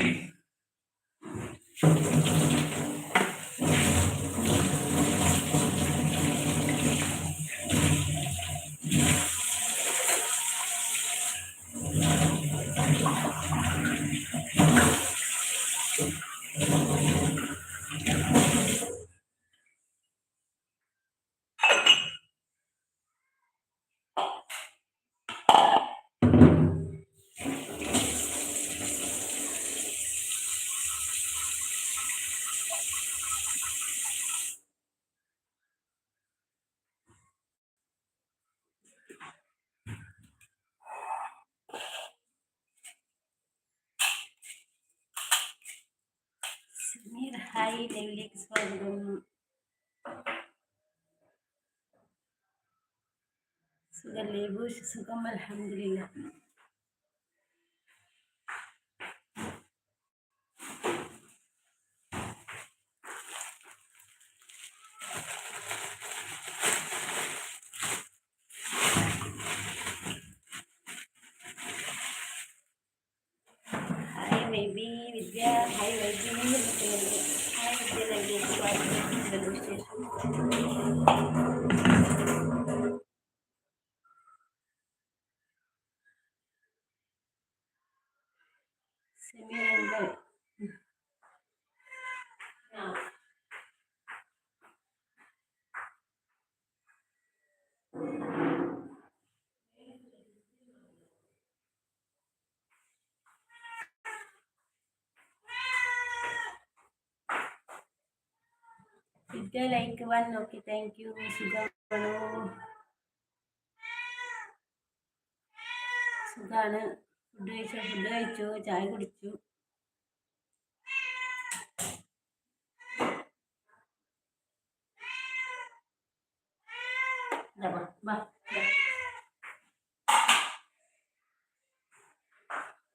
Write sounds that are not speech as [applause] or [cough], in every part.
Sameer light and leaks. Sugar lebush, sugam alhamdulillah. Hi, baby. സ്വാഗതം Vidya like one okay thank you സുഖമാണോ സുഖാണ്. Food കഴിച്ചോ? Food കഴിച്ചു? ചായ കുടിച്ചു.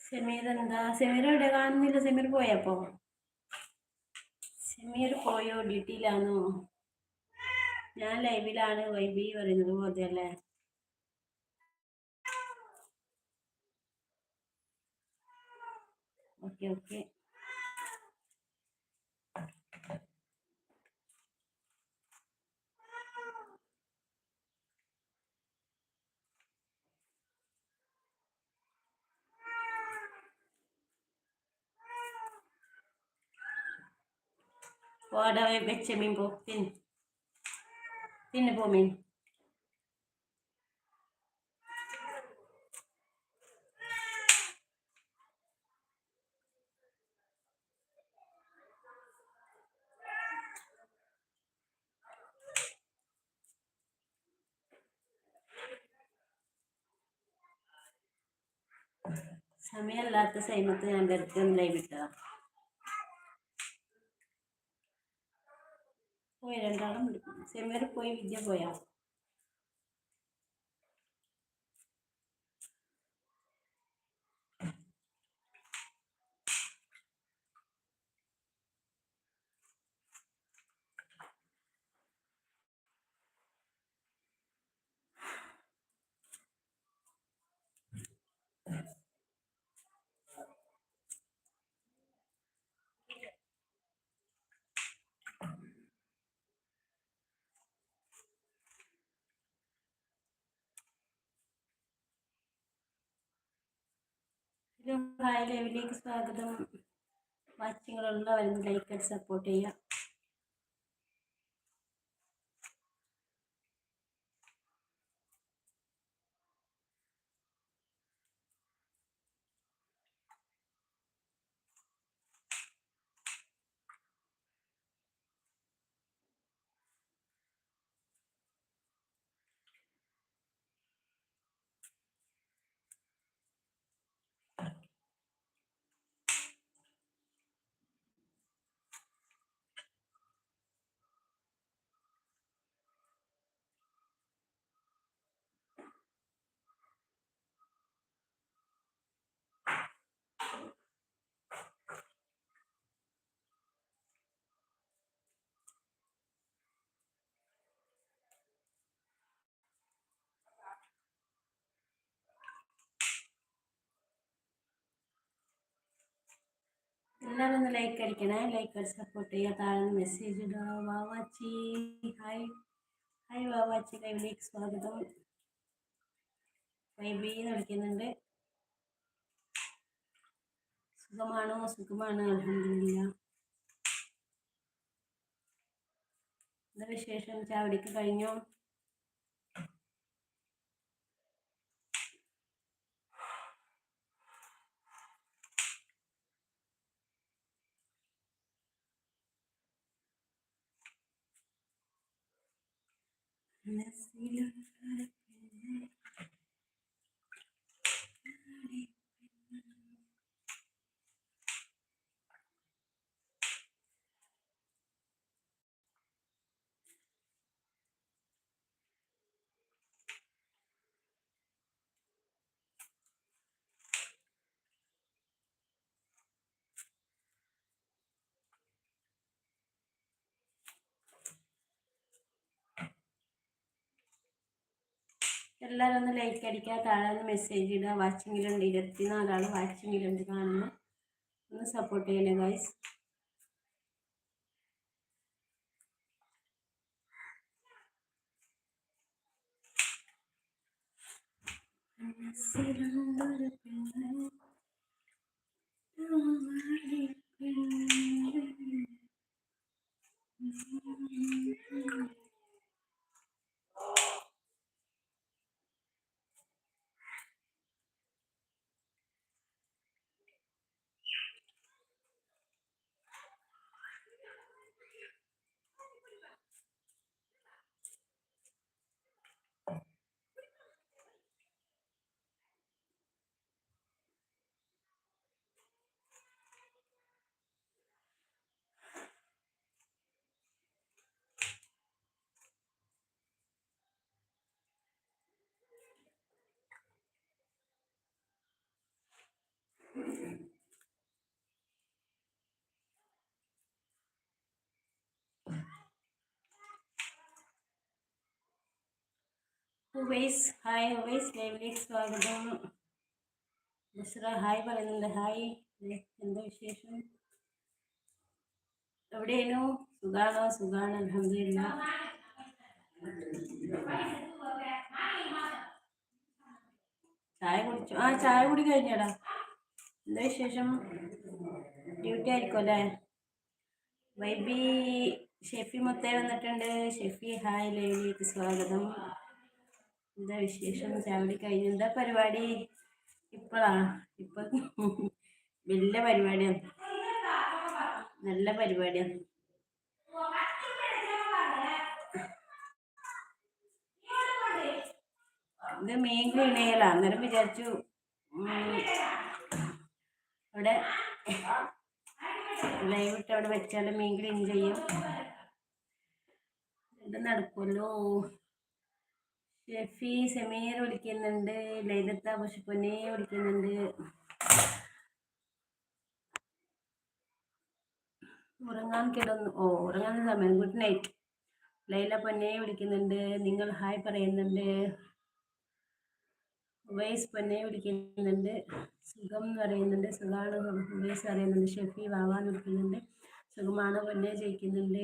സമീർ എന്താ? സെമീർ എവിടെ? കാണുന്നില്ല. സെമീർ പോയപ്പോ സമീർ പോയോ? ഡ്യൂട്ടിയിലാണോ ഞാൻ ലൈവിലാണ് വൈബി പറയുന്നത് പോലെ അല്ലേ okay okay. പോടാ വെച്ച മീൻ പോ തിന്ന് തിന്ന് പോ മീൻ സമയമല്ലാത്ത സമയത്ത് ഞാൻ വെറുതെ ഒന്ന് പോയി രണ്ടാളും വിളിക്കും സെമിനാറിൽ പോയി വിദ്യ പോയാ ഹലോ ഹായ് ലൈവിലേക്ക് സ്വാഗതം. വാച്ചിങ്ങളുള്ളവരും ലൈക്ക് സപ്പോർട്ട് ചെയ്യുക എല്ലാവരും ലൈക്ക് അടിക്കണേ. ലൈക്ക് അടി സപ്പോർട്ട് ചെയ്യുക. താഴെ മെസ്സേജ് ഇടുക. വാവാച്ചി. Hi hi Vavachi. ലൈവിലേക്ക് സ്വാഗതം. വൈബി എന്ന് വിളിക്കുന്നുണ്ട്. സുഖമാണോ? സുഖമാണ്. അലഹമില്ല എന്താ വിശേഷം? ചാവടിക്ക് കഴിഞ്ഞോ? Let's see. എല്ലാവരും ഒന്ന് ലൈക്ക് അടിക്കുക താഴെ ഒന്ന് മെസ്സേജ് ഇടുക. വാച്ചിങ്ങിലുണ്ട് ഇരുപത്തിനാലാൾ വാച്ചിങ്ങിലുണ്ട് കാണുന്നു. ഒന്ന് സപ്പോർട്ട് ചെയ്യണേ ഗൈസ് മനസ്സിലുള്ളൊരു പെണ്ണ് ഉവൈസ് ഹായ് ഉവൈസ് ലൈവിലേക്ക് സ്വാഗതം. ബസ്ര ഹായ് പറയുന്നുണ്ട്. ഹായ്. എന്താ വിശേഷം? എവിടെയാണോ സുഖാണോ? സുഖാണ്. അലഹമില്ല ചായ കുടിച്ചു. ആ ചായ കുടി കഴിഞ്ഞടാ. എന്താ വിശേഷം? ഡ്യൂട്ടി ആയിരിക്കും അല്ലേ? വൈബി ഷെഫി മൊത്തേ വന്നിട്ടുണ്ട്. ഷെഫി ഹായ്. ലൈവിലേക്ക് സ്വാഗതം. എന്താ വിശേഷം? ചാവടി കഴിഞ്ഞു എന്താ പരിപാടി? ഇപ്പോഴാണ് ഇപ്പൊ വലിയ [laughs] പരിപാടിയാണ്. നല്ല പരിപാടിയാണ്. ഇത് മീൻ ചെയ്യല അന്നേരം വിചാരിച്ചു അവിടെ ലൈവ് ഇട്ട് അവിടെ വെച്ചാൽ മീൻ ക്ലീൻ ചെയ്യും. ഇത് നടക്കുമല്ലോ ഷെഫി സെമീർ വിളിക്കുന്നുണ്ട് ലൈലത്ത പുഷ്പനെ വിളിക്കുന്നുണ്ട്. ഉറങ്ങാൻ കിടന്നു. ഓ ഉറങ്ങാൻ സമയം. ഗുഡ് നൈറ്റ് ലൈല പൊന്നെ വിളിക്കുന്നുണ്ട്. നിങ്ങൾ ഹായ് പറയുന്നുണ്ട്. ഉവൈസ് പൊന്നെ വിളിക്കുന്നുണ്ട്. സുഖം എന്ന് പറയുന്നുണ്ട്. സുഖമാണ് ഉവൈസ് പറയുന്നുണ്ട്. ഷെഫി വാവാന്ന് വിളിക്കുന്നുണ്ട്. സുഖമാണ്. പൊന്നെ ജയിക്കുന്നുണ്ട്